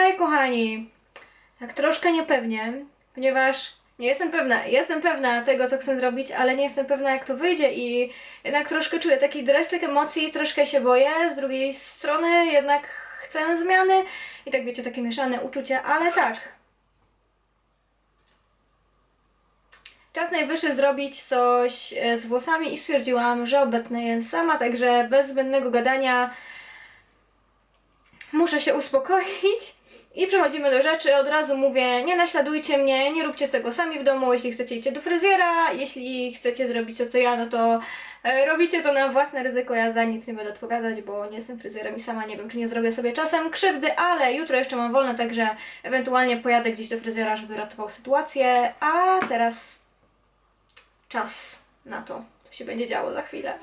Hej kochani! Tak troszkę niepewnie, ponieważ nie jestem pewna, jestem pewna tego, co chcę zrobić, ale nie jestem pewna, jak to wyjdzie i jednak troszkę czuję taki dreszczyk emocji, troszkę się boję, z drugiej strony jednak chcę zmiany i tak wiecie, takie mieszane uczucia, ale tak. Czas najwyższy zrobić coś e, z włosami i stwierdziłam, że obetnę je sama, także bez zbędnego gadania muszę się uspokoić i przechodzimy do rzeczy. Od razu mówię, nie naśladujcie mnie, nie róbcie z tego sami w domu, jeśli chcecie iść do fryzjera, jeśli chcecie zrobić to co ja, no to e, robicie to na własne ryzyko, ja za nic nie będę odpowiadać, bo nie jestem fryzjerem i sama nie wiem, czy nie zrobię sobie czasem krzywdy, ale jutro jeszcze mam wolne, także ewentualnie pojadę gdzieś do fryzjera, żeby ratował sytuację, a teraz czas na to, co się będzie działo za chwilę.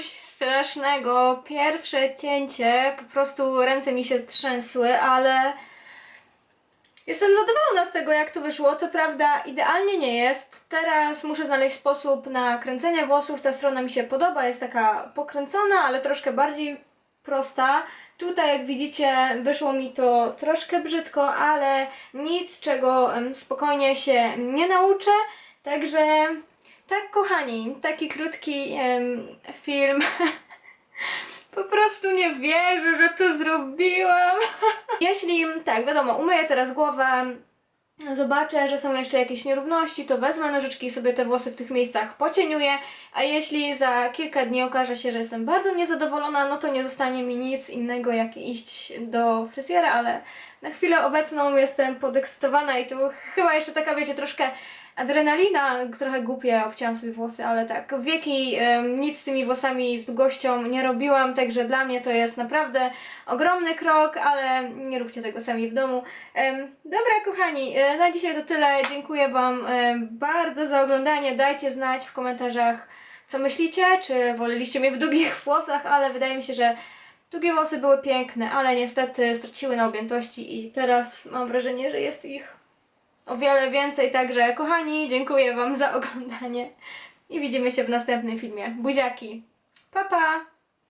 Strasznego. Pierwsze cięcie, po prostu ręce mi się trzęsły, ale jestem zadowolona z tego, jak to wyszło. Co prawda, idealnie nie jest. Teraz muszę znaleźć sposób na kręcenie włosów. Ta strona mi się podoba, jest taka pokręcona, ale troszkę bardziej prosta. Tutaj, jak widzicie, wyszło mi to troszkę brzydko, ale nic, czego spokojnie się nie nauczę. Także, tak, kochani, taki krótki em, film. Po prostu nie wierzę, że to zrobiłam. Jeśli, tak, wiadomo, umyję teraz głowę, zobaczę, że są jeszcze jakieś nierówności, to wezmę nożyczki i sobie te włosy w tych miejscach pocieniuję, a jeśli za kilka dni okaże się, że jestem bardzo niezadowolona, no to nie zostanie mi nic innego jak iść do fryzjera, ale na chwilę obecną jestem podekscytowana i tu chyba jeszcze taka, wiecie, troszkę adrenalina, trochę głupie, obcięłam sobie włosy, ale tak, wieki em, nic z tymi włosami, z długością nie robiłam, także dla mnie to jest naprawdę ogromny krok, ale nie róbcie tego sami w domu. Em, dobra, kochani, e, na dzisiaj to tyle. Dziękuję Wam e, bardzo za oglądanie. Dajcie znać w komentarzach, co myślicie, czy woleliście mnie w długich włosach, ale wydaje mi się, że długie włosy były piękne, ale niestety straciły na objętości i teraz mam wrażenie, że jest ich o wiele więcej. Także, kochani, dziękuję Wam za oglądanie i widzimy się w następnym filmie. Buziaki! Pa, pa!